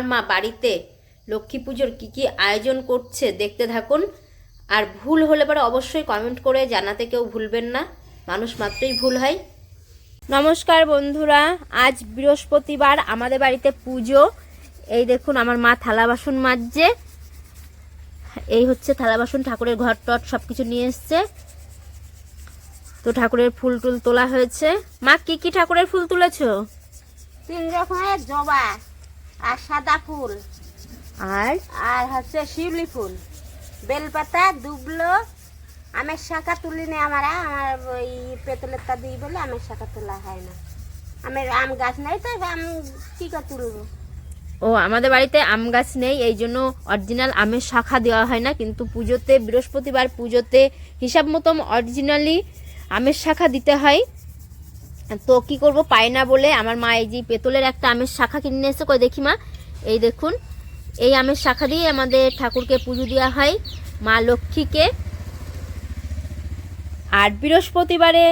আমার মা বাড়িতে লক্ষ্মী পুজোর কী কী আয়োজন করছে দেখতে থাকুন। আর ভুল হলে পরে অবশ্যই কমেন্ট করে জানাতে কেউ ভুলবেন না। মানুষ মাত্রই ভুল হয়। নমস্কার বন্ধুরা, আজ বৃহস্পতিবার আমাদের বাড়িতে পুজো। এই দেখুন, আমার মা থালা বাসন মাজছে। এই হচ্ছে থালা বাসন, ঠাকুরের ঘর টট সব কিছু নিয়ে এসছে। তো ঠাকুরের ফুল টুল তোলা হয়েছে। মা, কি কি ঠাকুরের ফুল তুলেছো? তিন রকমের জবা। আর সাদা ফুল। আর? আর হচ্ছে শিউলি ফুল। বেলপাতা দুবলো আমের শাখা তুলি নেই আমরা। আমার ওই পেতলের তা দিই বলে আমের শাখা তোলা হয় না। আমের আম গাছ নাই তো আম কি করে তুলবো? ও আমাদের বাড়িতে আম গাছ নেই এই জন্য অরিজিনাল আমের শাখা দেওয়া হয় না। কিন্তু পুজোতে বৃহস্পতিবার পুজোতে হিসাব মতো অরিজিনালি আমের শাখা দিতে হয়। তো কি করব, পাই না বলে আমার মা এই যে পেতলের একটা আমের শাখা কিনে এসে কই দেখি মা, এই দেখুন, এই আমের শাখা দিয়ে আমাদের ঠাকুরকে পুজো দেওয়া হয় মা লক্ষ্মীকে। আর বৃহস্পতিবারে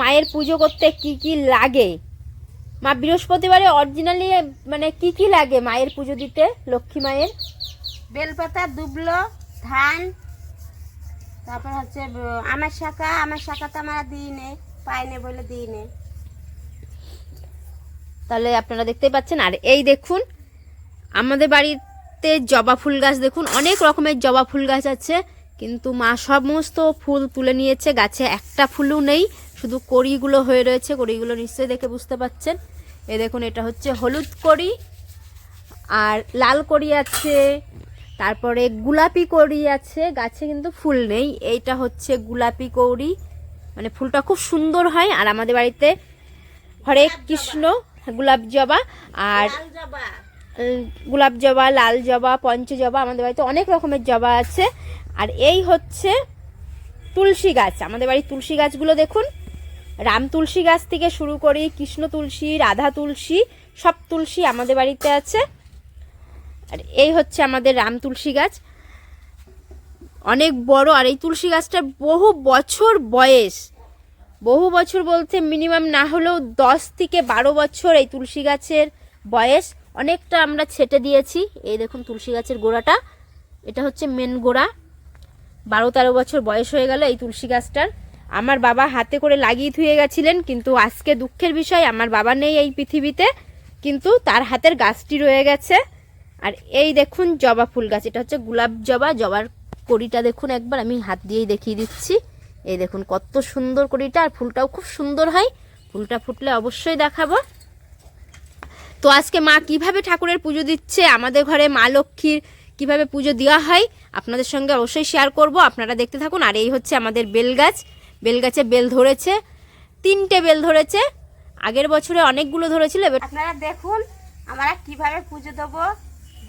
মায়ের পুজো করতে কি কি লাগে? মা, বৃহস্পতিবারে অরিজিনালি মানে কি কি লাগে মায়ের পুজো দিতে, লক্ষ্মী মায়ের? বেলপাতা, দুবলো, ধান, তারপর হচ্ছে, আমার শাখা আমার শাখা তো আমরা দিই নে পাই নে বলে দিই নে তাহলে আপনারা দেখতেই পাচ্ছেন, আর এই দেখুন, আমাদের বাড়িতে জবা ফুল গাছ দেখুন, অনেক রকমের জবা ফুল গাছ আছে, কিন্তু মা সমস্ত ফুল তুলে নিয়েছে, গাছে একটা ফুলও নেই, শুধু কড়িগুলো হয়ে রয়েছে, কড়িগুলো নিশ্চয়ই দেখে বুঝতে পাচ্ছেন। এ দেখুন, এটা হচ্ছে হলুদ কড়ি, আর লাল কড়ি আছে, তারপরে গোলাপি কড়ি আছে, গাছে কিন্তু ফুল নেই, এইটা হচ্ছে গোলাপি কড়ি মানে ফুলটা খুব সুন্দর হয়, আর আমাদের বাড়িতে হরে কৃষ্ণ গোলাপ জবা আর গোলাপ জবা। লাল জবা পঞ্চ জবা আমাদের বাড়িতে অনেক রকমের জবা আছে। আর এই হচ্ছে তুলসী গাছ আমাদের বাড়ির তুলসী গাছগুলো দেখুন। রাম তুলসী গাছ থেকে শুরু করি কৃষ্ণ তুলসী রাধা তুলসী সব তুলসী আমাদের বাড়িতে আছে। আর এই হচ্ছে আমাদের রাম তুলসী গাছ। অনেক বড় আর এই তুলসী গাছটার বহু বছর বয়স। বহু বছর বলতে মিনিমাম না হলেও দশ থেকে বারো বছর এই তুলসী গাছের বয়স। অনেকটা আমরা ছেটে দিয়েছি। এই দেখুন তুলসী গাছের গোড়াটা। এটা হচ্ছে মেন গোড়া। বারো তেরো বছর বয়স হয়ে গেল এই তুলসী গাছটার। আমার বাবা হাতে করে লাগিয়ে ধুয়ে গেছিলেন, কিন্তু আজকে দুঃখের বিষয়, আমার বাবা নেই এই পৃথিবীতে, কিন্তু তার হাতের গাছটি রয়ে গেছে। আর এই দেখুন জবা ফুল গাছ, এটা হচ্ছে গোলাপ জবা। জবার কড়িটা দেখুন একবার, আমি হাত দিয়েই দেখিয়ে দিচ্ছি। এই দেখুন কত সুন্দর কড়িটা আর ফুলটাও খুব সুন্দর হয়। ফুলটা ফুটলে অবশ্যই দেখাবো। তো আজকে মা কীভাবে ঠাকুরের পুজো দিচ্ছে আমাদের ঘরে মা লক্ষ্মীর কীভাবে পুজো দেওয়া হয় আপনাদের সঙ্গে অবশ্যই শেয়ার করব। আপনারা দেখতে থাকুন আর এই হচ্ছে আমাদের বেল গাছ বেল গাছে বেল ধরেছে তিনটে বেল ধরেছে। আগের বছরে অনেকগুলো ধরেছিল আপনারা দেখুন আমরা কীভাবে পুজো দেবো।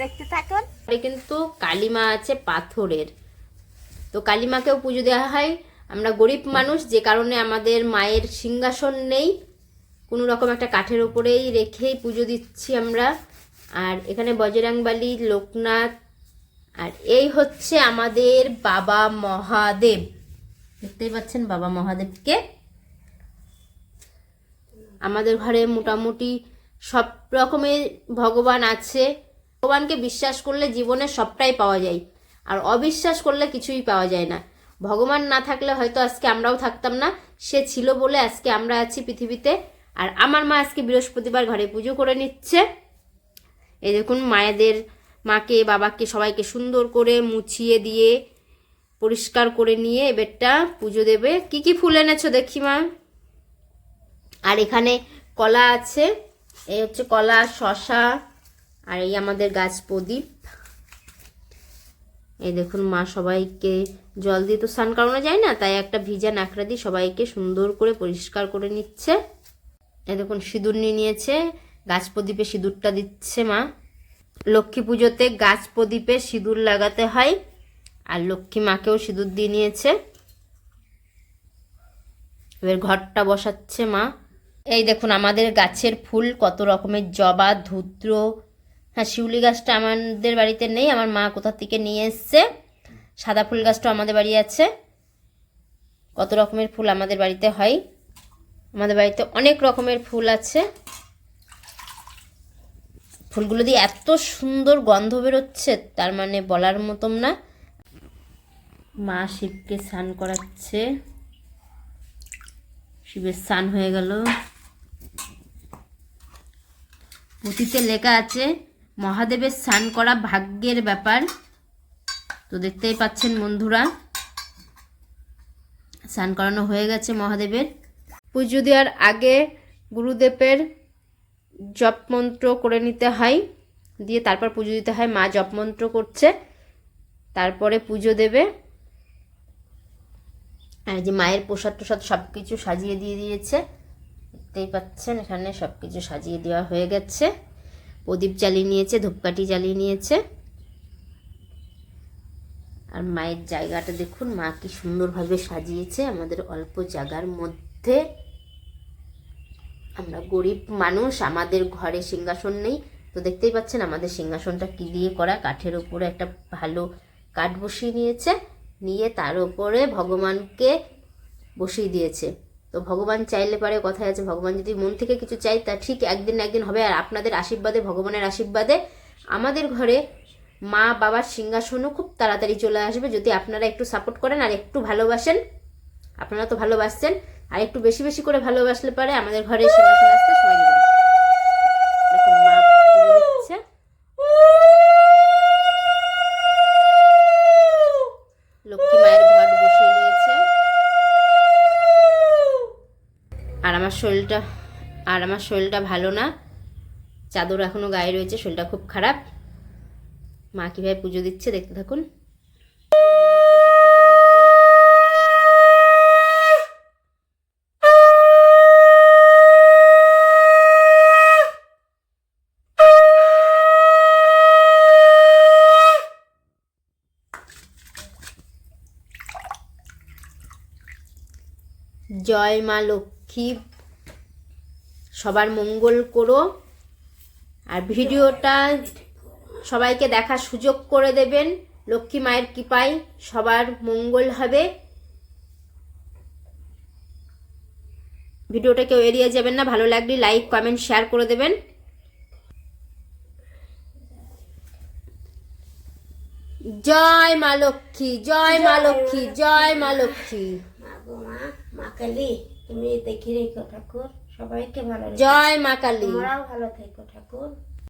দেখতে থাকুন। কিন্তু কালিমা আছে পাথরের। তো কালিমাকেও পুজো দেওয়া হয়। আমরা গরিব মানুষ, যে কারণে আমাদের মায়ের সিংহাসন নেই। কোনো রকম একটা কাঠের ওপরেই রেখেই পুজো দিচ্ছি আমরা। আর এখানে বজরাংবালি, লোকনাথ, আর এই হচ্ছে আমাদের বাবা মহাদেব। দেখতেই পাচ্ছেন বাবা মহাদেবকে। আমাদের ঘরে মোটামুটি সব রকমের ভগবান আছে। ভগবানকে বিশ্বাস করলে জীবনে সবটাই পাওয়া যায়। আর অবিশ্বাস করলে কিছুই পাওয়া যায় না। ভগবান না থাকলে হয়তো আজকে আমরাও থাকতাম না। সে ছিল বলে আজকে আমরা আছি পৃথিবীতে। আর আমার মা আজকে বৃহস্পতিবার ঘরে পুজো করে নিচ্ছে। এই দেখুন, মায়েদের, মাকে, বাবাকে সবাইকে সুন্দর করে মুছিয়ে দিয়ে, পরিষ্কার করে নিয়ে এবারটা পুজো দেবে। কি কি ফুল এনেছো দেখি মা। আর এখানে কলা আছে। এই হচ্ছে কলা শশা আর এই আমাদের গাছ প্রদীপ। এই দেখুন মা সবাইকে জল দিয়ে তো স্নান করানো যায় না, তাই একটা ভিজা নাকড়া দিয়ে সবাইকে সুন্দর করে পরিষ্কার করে নিচ্ছে। এই দেখুন সিঁদুর নিয়ে নিয়েছে, গাছ প্রদীপে সিঁদুরটা দিচ্ছে মা। লক্ষ্মী পুজোতে গাছ প্রদীপে সিঁদুর লাগাতে হয়, আর লক্ষ্মী মাকেও সিঁদুর দিয়ে নিয়েছে। এবার ঘরটা বসাচ্ছে মা। এই দেখুন আমাদের গাছের ফুল কত রকমের জবা, ধূত্র হ্যাঁ শিউলি গাছটা আমাদের বাড়িতে নেই, আমার মা কোথা থেকে নিয়ে এসছে? সাদা ফুল গাছটা আমাদের বাড়ি আছে। কত রকমের ফুল আমাদের বাড়িতে হয়। আমাদের বাড়িতে অনেক রকমের ফুল আছে। ফুলগুলো দিয়ে এত সুন্দর গন্ধ বেরোচ্ছে, তার মানে বলার মতন না। মা শিবকে স্নান করাচ্ছে। শিবের স্নান হয়ে গেল। পুঁথিতে লেখা আছে মহাদেবের স্নান করা ভাগ্যের ব্যাপার। তো দেখতেই পাচ্ছেন বন্ধুরা, স্নান করানো হয়ে গেছে মহাদেবের। পুজো দেওয়ার আগে গুরুদেবের জপ মন্ত্র করে নিতে হয়, দিয়ে তারপর পুজো দিতে হয়, মা জপ মন্ত্র করছে, তারপরে পুজো দেবে। আর যে মায়ের প্রসাদ টোসাদ সব কিছু সাজিয়ে দিয়ে দিয়েছে, দেখতেই পাচ্ছেন এখানে সব কিছু সাজিয়ে দেওয়া হয়ে গেছে। প্রদীপ জ্বালিয়ে নিয়েছে, ধূপকাঠি জ্বালিয়ে নিয়েছে। আর মায়ের জায়গাটা দেখুন, মা কি সুন্দরভাবে সাজিয়েছে আমাদের অল্প জায়গার মধ্যে। আমরা গরিব মানুষ, আমাদের ঘরে সিংহাসন নেই। তো দেখতেই পাচ্ছেন আমাদের সিংহাসনটা কি দিয়ে করা, কাঠের উপরে একটা ভালো কাঠ বসিয়ে নিয়েছে। নিয়ে তার উপরে ভগবানকে বসিয়ে দিয়েছে। তো ভগবান চাইলে পারে, কথায় আছে ভগবান যদি মন থেকে কিছু চাই তা ঠিক একদিন একদিন হবে। আর আপনাদের আশীর্বাদে, ভগবানের আশীর্বাদে আমাদের ঘরে মা বাবার সিংহাসনও খুব তাড়াতাড়ি চলে আসবে। যদি আপনারা একটু সাপোর্ট করেন আর একটু ভালোবাসেন, আপনারা তো ভালোবাসছেন, আর একটু বেশি বেশি করে ভালোবাসলে পারে আমাদের ঘরে সিংহাসন আসতে আমার শরীরটা, আর আমার শরীরটা ভালো না। চাদর এখনও গায়ে রয়েছে, শরীরটা খুব খারাপ। মা কীভাবে পুজো দিচ্ছে দেখতে থাকুন। জয় মা লক্ষ্মী। সবার মঙ্গল করো। আর ভিডিওটা সবাইকে দেখার সুযোগ করে দেবেন। লক্ষ্মী মায়ের কৃপায় সবার মঙ্গল হবে। ভিডিওটা কেউ এড়িয়ে যাবেন না। ভালো লাগলে লাইক কমেন্ট শেয়ার করে দেবেন। জয় মা লক্ষ্মী জয় মা লক্ষ্মী জয় মা লক্ষ্মী। মা গো মা মা কালী তুমি দেখি রেখো ঠাকুর। সবাইকে ভালো জয় মা কালী। তোমরাও ভালো থেকো ঠাকুর।